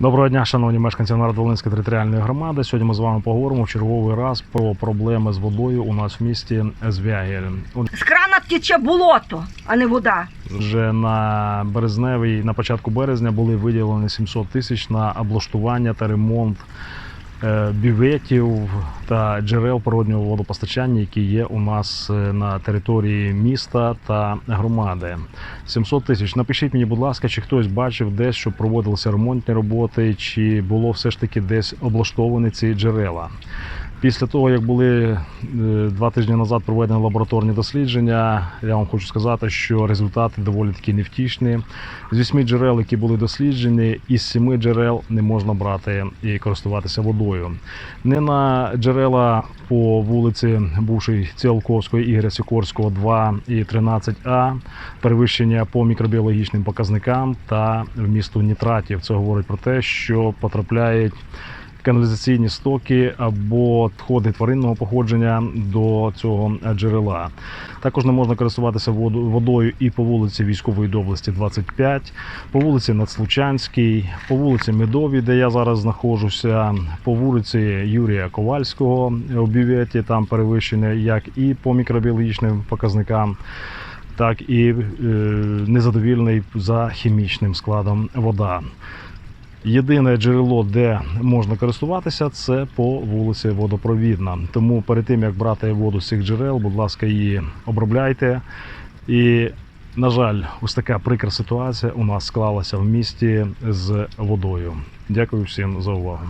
Доброго дня, шановні мешканці Народволинської територіальної громади. Сьогодні ми з вами поговоримо в черговий раз про проблеми з водою у нас в місті Звягель. З крана тече болото, а не вода. Вже на березневий, на початку березня були виділені 700 тисяч на облаштування та ремонт е, бюветів та джерел природнього водопостачання, які є у нас е, на території міста та громади. 700 тисяч. Напишіть мені, будь ласка, чи хтось бачив десь, що проводилися ремонтні роботи, чи було все ж таки десь облаштовані ці джерела. Після того, як були е, два тижні назад проведені лабораторні дослідження, я вам хочу сказати, що результати доволі таки невтішні. З вісьми джерел, які були досліджені, із сіми джерел не можна брати і користуватися водою. Не на джерела по вулиці бувшої Ціолковської Ігоря Сікорського 2 і 13А, перевищення по мікробіологічним показникам та вмісту нітратів. Це говорить про те, що потрапляють каналізаційні стоки або відходи тваринного походження до цього джерела. Також не можна користуватися водою і по вулиці Військової доблесті 25, по вулиці Надслучанській, по вулиці Медовій, де я зараз знаходжуся, по вулиці Юрія Ковальського у бюветі, там перевищення як і по мікробіологічним показникам. Так і е, незадовільний за хімічним складом вода. Єдине джерело, де можна користуватися, це по вулиці Водопровідна. Тому перед тим як брати воду з цих джерел, будь ласка, її обробляйте. І, на жаль, ось така прикра ситуація у нас склалася в місті з водою. Дякую всім за увагу.